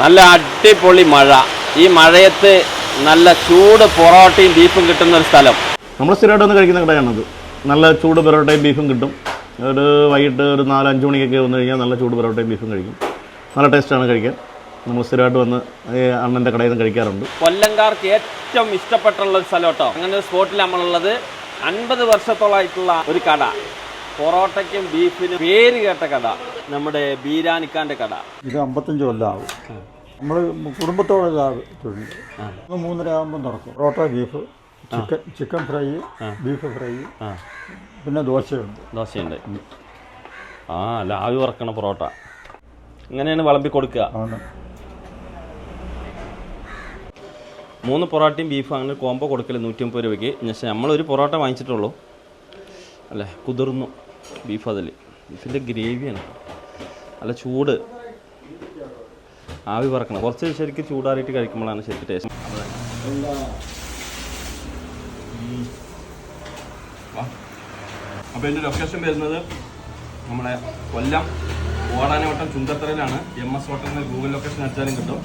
നല്ല അടിപൊളി മഴ. ഈ മഴയത്ത് നല്ല ചൂട് പൊറോട്ടയും ബീഫും കിട്ടുന്ന ഒരു സ്ഥലം. നമ്മൾ സ്ഥിരമായിട്ട് വന്ന് കഴിക്കുന്ന കടയാണത്. നല്ല ചൂട് പൊറോട്ടയും ബീഫും കിട്ടും. ഒരു വൈകിട്ട് ഒരു നാല് അഞ്ച് മണിക്കൊക്കെ വന്നു കഴിഞ്ഞാൽ നല്ല ചൂട് പൊറോട്ടയും ബീഫും കഴിക്കും. നല്ല ടേസ്റ്റാണ് കഴിക്കാൻ. നമ്മൾ സ്ഥിരമായിട്ട് വന്ന് അണ്ണന്റെ കടയിൽ നിന്ന് കഴിക്കാറുണ്ട്. കൊല്ലംകാർക്ക് ഏറ്റവും ഇഷ്ടപ്പെട്ടുള്ള ഒരു സ്ഥലം കേട്ടോ. അങ്ങനെ ഒരു സ്പോട്ടിൽ നമ്മളുള്ളത്. അൻപത് വർഷത്തോളമായിട്ടുള്ള ഒരു കട. പൊറോട്ടയ്ക്കും ബീഫിനും പേര് കേട്ട കട. നമ്മുടെ ബീരാനിക്കാന്റെ കട. ഇത് അമ്പത്തഞ്ച് കൊല്ലമാവും നമ്മൾ കുടുംബത്തോടെ തൊഴിൽ. മൂന്നര ആകുമ്പോൾ തുറക്കും. റോട്ട beef chicken chicken fry beef fry പിന്നെ ദോശയുണ്ട്. ദോശയുണ്ട്. ആ അല്ല ആവി വറക്കണ പൊറോട്ട. ഇങ്ങനെയാണ് വിളമ്പി കൊടുക്കുക. മൂന്ന് പൊറോട്ടയും ബീഫും അങ്ങനെ കോംബോ കൊടുക്കൽ നൂറ്റി മുപ്പത് രൂപയ്ക്ക് പക്ഷേ നമ്മളൊരു പൊറോട്ട വാങ്ങിച്ചിട്ടുള്ളൂ. അല്ലേ കുതിർന്നു ബീഫ് അതിൽ ബീഫിന്റെ ഗ്രേവിയാണ്. നല്ല ചൂട്. ആവി പറക്കണം. കുറച്ച് ശരിക്കും ചൂടാറിയിട്ട് കഴിക്കുമ്പോഴാണ് ശരിക്കും ടേസ്റ്റ് അപ്പോൾ എന്റെ ലൊക്കേഷൻ വരുന്നത് നമ്മുടെ കൊല്ലം ഓടാനോട്ടം ചുങ്കത്തറയിലാണ്. എം എസ് ഹോട്ടലിന്റെ ഗൂഗിൾ ലൊക്കേഷൻ അടിച്ചാലും കിട്ടും.